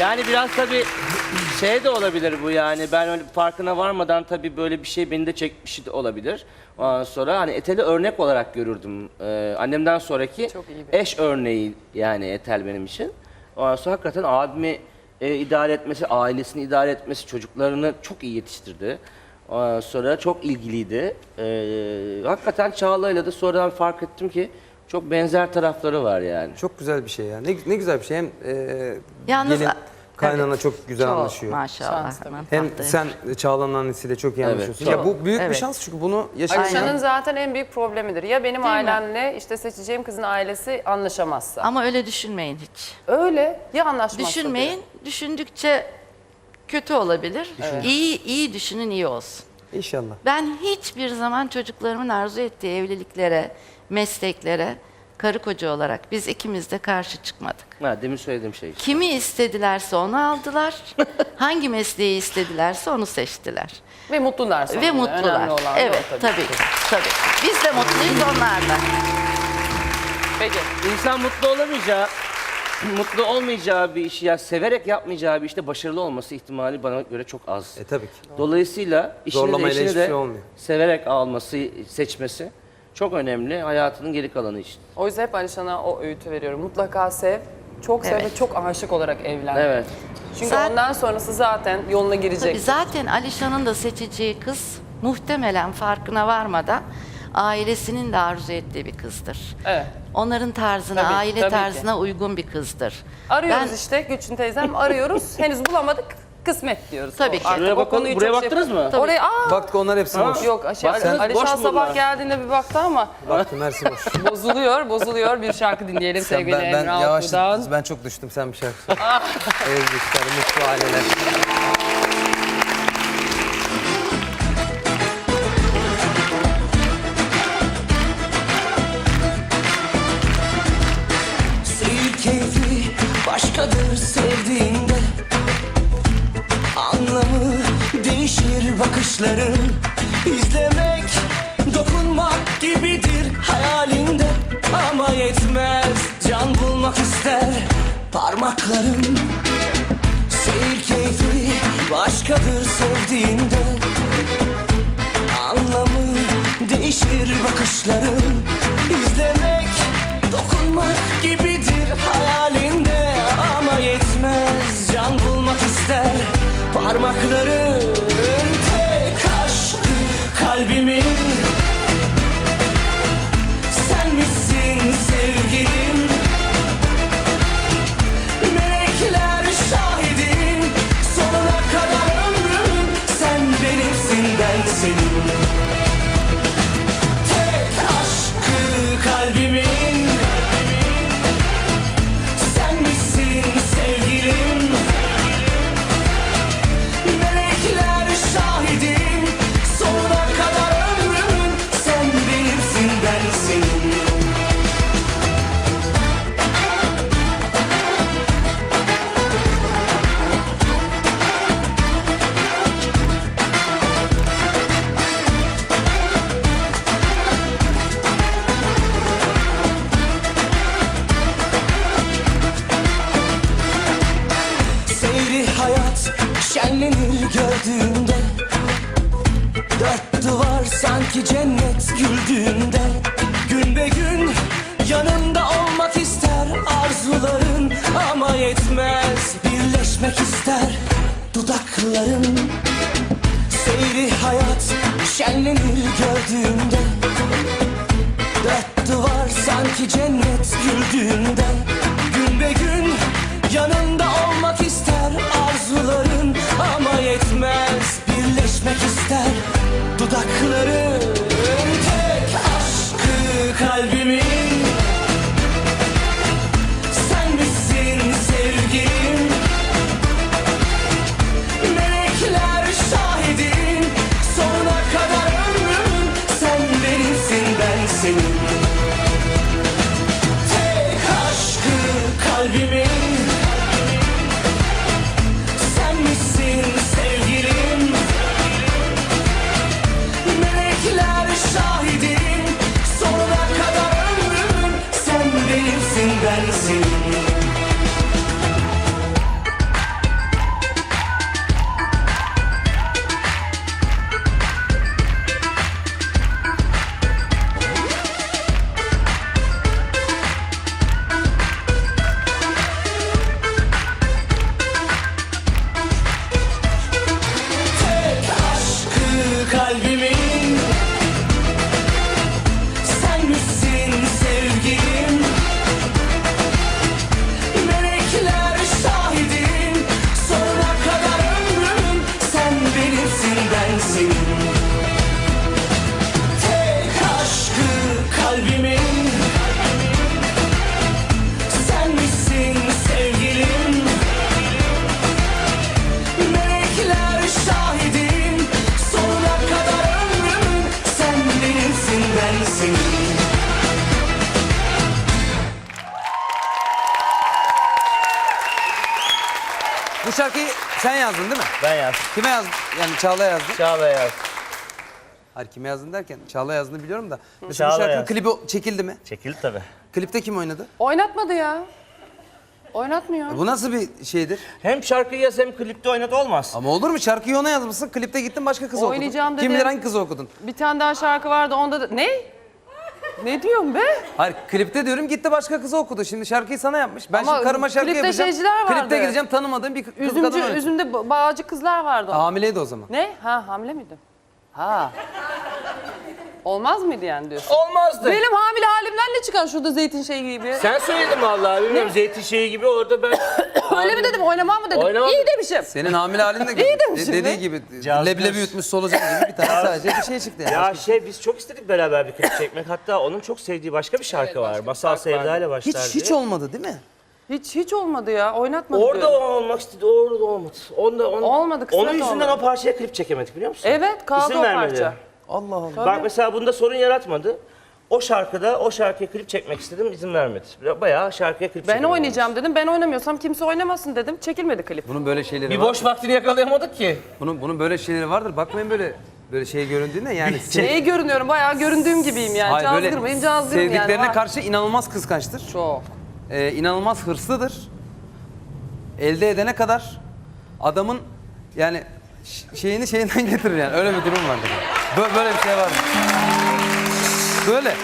Yani biraz tabii şey de olabilir bu yani ben öyle farkına varmadan tabii böyle bir şey beni de çekmiş de olabilir. Ondan sonra hani Etel'i örnek olarak görürdüm. Ee, annemden sonraki Çok iyi bir- eş örneği yani Etel benim için. Ondan sonra hakikaten abimi e, idare etmesi, ailesini idare etmesi, çocuklarını çok iyi yetiştirdi. Ondan sonra çok ilgiliydi. Ee, hakikaten Çağla'yla da sonradan fark ettim ki çok benzer tarafları var yani. Çok güzel bir şey ya. Ne, ne güzel bir şey. Hem e, Yalnız- gelin kaynana Evet. çok güzel Çok anlaşıyor. maşallah. Şans tabii. hemen Hem tatlı. sen Çağla'nın annesiyle çok iyi Evet, anlaşıyorsun. çok. Ya bu büyük bir Evet. şans çünkü bunu yaşayan Alişan'ın zaten en büyük problemidir. Ya benim Değil mi? ailemle işte seçeceğim kızın ailesi anlaşamazsa. Ama öyle düşünmeyin hiç. Öyle ya anlaşmazsa Düşünmeyin. Düşündükçe kötü olabilir. İyi iyi düşünün iyi olsun. İnşallah. Ben hiçbir zaman çocuklarımın arzu ettiği evliliklere, mesleklere karı koca olarak biz ikimiz de karşı çıkmadık. Ha, demin söylediğim şey işte. Kimi istedilerse onu aldılar. hangi mesleği istedilerse onu seçtiler. Ve mutlular sonunda. Ve mutlular. Olan da o evet, tabii. tabii. tabii. Biz de mutluyuz onlar da. Peki. İnsan mutlu olamayacağı, mutlu olmayacağı bir işi ya severek yapmayacağı bir işte başarılı olması ihtimali bana göre çok az. E tabii ki. Dolayısıyla işini de Zorlamayla işini hiçbir de şey olmuyor. severek alması, seçmesi çok önemli hayatının geri kalanı için. O yüzden hep Alişan'a o öğütü veriyorum. Mutlaka sev. Çok sev Evet. ve çok aşık olarak evlen. Evet. Çünkü Zaten- ondan sonrası zaten yoluna girecek. Tabii zaten Alişan'ın da seçeceği kız muhtemelen farkına varmadan ailesinin de arzu ettiği bir kızdır. Evet. Onların tarzına, Tabii, aile tabii ki. tarzına uygun bir kızdır. Arıyoruz Ben- işte Gülçin teyzem arıyoruz. Henüz bulamadık. Kısmet diyoruz. Tabii ki. Buraya bakalım- buraya çok şey- baktınız mı? Tabii. Oraya aa Baktık onlar hepsi boş. Yok şey, Baktınız, Alişan boş mu sabah bunlar? geldiğinde bir baktı ama Baktım hepsi boş. bozuluyor, bozuluyor. Bir şarkı dinleyelim Sen- sevgili ben, ben Emre yavaş Altuğ'dan. ben çok düştüm sen bir şarkı söyle. Evlilikler, mutlu aileler. Bakışların İzlemek, dokunmak gibidir hayalinde. Ama yetmez can bulmak ister parmakların Seyir keyfi başkadır sevdiğinde. Anlamı değişir bakışların. İzlemek, dokunmak gibidir hayalinde. Ama yetmez can bulmak ister Parmakların senin Dört duvar sanki cennet güldüğünde Gün be gün yanında olmak ister arzuların Ama yetmez birleşmek ister dudakların. Seyri hayat şenlenir gördüğünde Dört duvar sanki cennet güldüğünde dudakların sensin Bu şarkıyı sen yazdın değil mi? Ben yazdım. Kime yazdın? Yani Çağla yazdın. Çağla yazdım. Hayır kime yazdın derken Çağla yazdığını biliyorum da. Mesela Çağla bu şarkının yazdım. klibi çekildi mi? Çekildi tabii. Klipte kim oynadı? Oynatmadı ya. Oynatmıyor. Bu nasıl bir şeydir? Hem şarkıyı yaz hem klipte oynat olmaz. Ama olur mu? Şarkıyı ona yazmışsın. Klipte gittin başka kızı Oynayacağım okudun. Kim dedim. bilir hangi kızı okudun? Bir tane daha şarkı vardı onda da... Ne? Ne diyorsun be? Hayır klipte diyorum gitti başka kızı okudu. Şimdi şarkıyı sana yapmış. Ben Ama şimdi karıma şarkı klipte yapacağım. şeyciler vardı. Klipte gireceğim tanımadığım bir kız kadın Üzümcü, oynayacak. üzümde ba- bağcı kızlar vardı. onda. Hamileydi o zaman. Ne? Ha hamile miydi? Ha. Olmaz mıydı yani diyorsun? Olmazdı. Benim hamile halimden ne çıkar şurada zeytin şeyi gibi? Sen söyledin vallahi bilmiyorum zeytin şeyi gibi orada ben... Öyle mi dedim oynamam mı dedim? Oynamam. İyi demişim. Senin hamile halinde gibi. İyi demişim dediği be. gibi. Cazgır. Leblebi yutmuş solucan gibi bir tane sadece bir şey çıktı yani. Ya şey biz çok istedik beraber bir klip çekmek. Hatta onun çok sevdiği başka bir şarkı var. Masal Sevda ile başlar hiç hiç olmadı değil mi? Hiç hiç olmadı ya. Oynatmadı Orada diyorum. olmak istedi, orada olmadı. Onda, onda, Olmadı, kısmet Onun yüzünden olmadı. o parçaya klip çekemedik biliyor musun? Evet kaldı İzin o vermedi. parça. Allah Allah. Bak mesela bunda sorun yaratmadı. O şarkıda o şarkıya klip çekmek istedim izin vermedi. Bayağı şarkıya klip Ben çekemedim. oynayacağım dedim. Ben oynamıyorsam kimse oynamasın dedim. Çekilmedi klip. Bunun böyle şeyleri Bir var. boş vaktini yakalayamadık ki. Bunun bunun böyle şeyleri vardır. Bakmayın böyle böyle şey göründüğünde yani sev- Neye görünüyorum? Bayağı göründüğüm gibiyim yani. Hayır, böyle cazgır mıyım? Cazgırım yani. sevdiklerine Var. karşı inanılmaz kıskançtır. Çok. Ee, inanılmaz hırslıdır. Elde edene kadar adamın yani ş- şeyini şeyinden getirir yani. Öyle bir durum vardır. Bö- Böyle bir şey var. Böyle.